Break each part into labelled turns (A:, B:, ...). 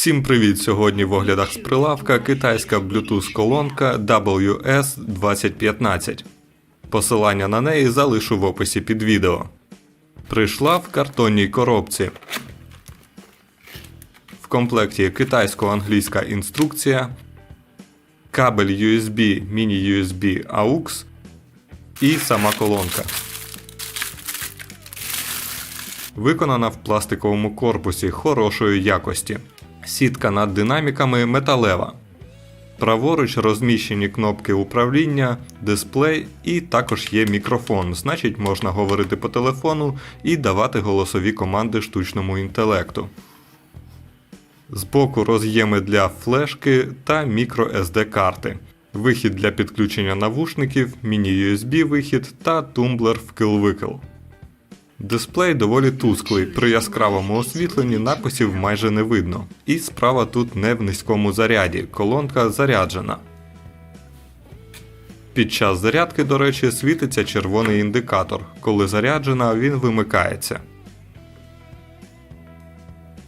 A: Всім привіт! Сьогодні в оглядах з прилавка китайська Bluetooth колонка WS2015. Посилання на неї залишу в описі під відео. Прийшла в картонній коробці. В комплекті китайсько-англійська інструкція, кабель USB, міні-USB AUX і сама колонка. Виконана в пластиковому корпусі хорошої якості. Сітка над динаміками металева. Праворуч розміщені кнопки управління, дисплей і також є мікрофон, значить можна говорити по телефону і давати голосові команди штучному інтелекту. Збоку роз'єми для флешки та microSD карти. Вихід для підключення навушників, міні-USB вихід та тумблер вкил-викил. Дисплей доволі тусклий, при яскравому освітленні написів майже не видно. І справа тут не в низькому заряді, колонка заряджена. Під час зарядки, до речі, світиться червоний індикатор. Коли заряджена, він вимикається.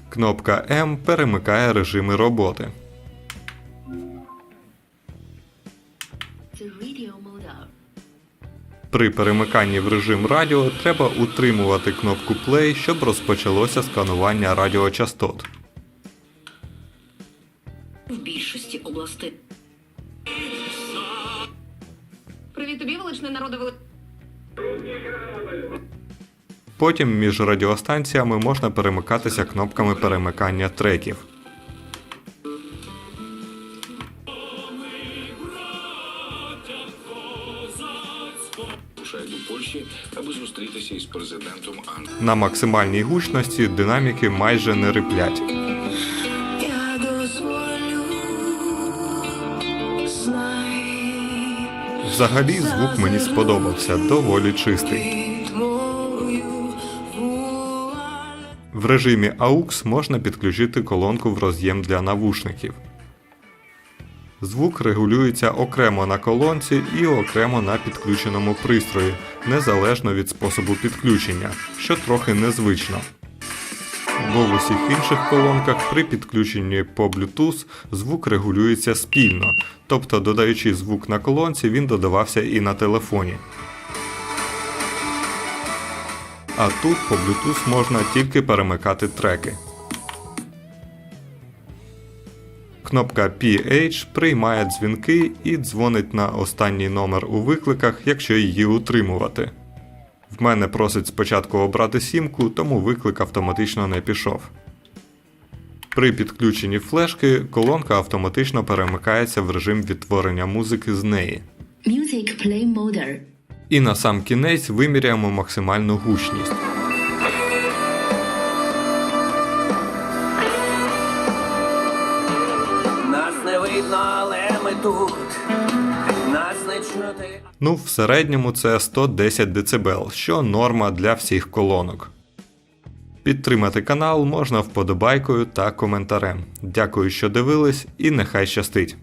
A: Кнопка М перемикає режими роботи. При перемиканні в режим радіо треба утримувати кнопку Play, щоб розпочалося сканування радіочастот.
B: В більшості областей.
C: Привіт тобі, величний народи вели...
A: Потім між радіостанціями можна перемикатися кнопками перемикання треків.
D: Рушають до Польщі, аби зустрітися із президентом Англії.
A: На максимальній гучності динаміки майже не риплять.
E: Я дозволю знай
A: Взагалі звук мені сподобався, доволі чистий. В режимі AUX можна підключити колонку в роз'єм для навушників. Звук регулюється окремо на колонці і окремо на підключеному пристрої, незалежно від способу підключення, що трохи незвично. Бо в усіх інших колонках при підключенні по Bluetooth звук регулюється спільно, тобто додаючи звук на колонці, він додавався і на телефоні. А тут по Bluetooth можна тільки перемикати треки. Кнопка PH приймає дзвінки і дзвонить на останній номер у викликах, якщо її утримувати. В мене просить спочатку обрати сімку, тому виклик автоматично не пішов. При підключенні флешки колонка автоматично перемикається в режим відтворення музики з неї.
B: Music play.
A: І на сам кінець виміряємо максимальну гучність.
F: Тут. Нас не чути.
A: Ну, в середньому це 110 дБ, що норма для всіх колонок. Підтримати канал можна вподобайкою та коментарем. Дякую, що дивились, і нехай щастить!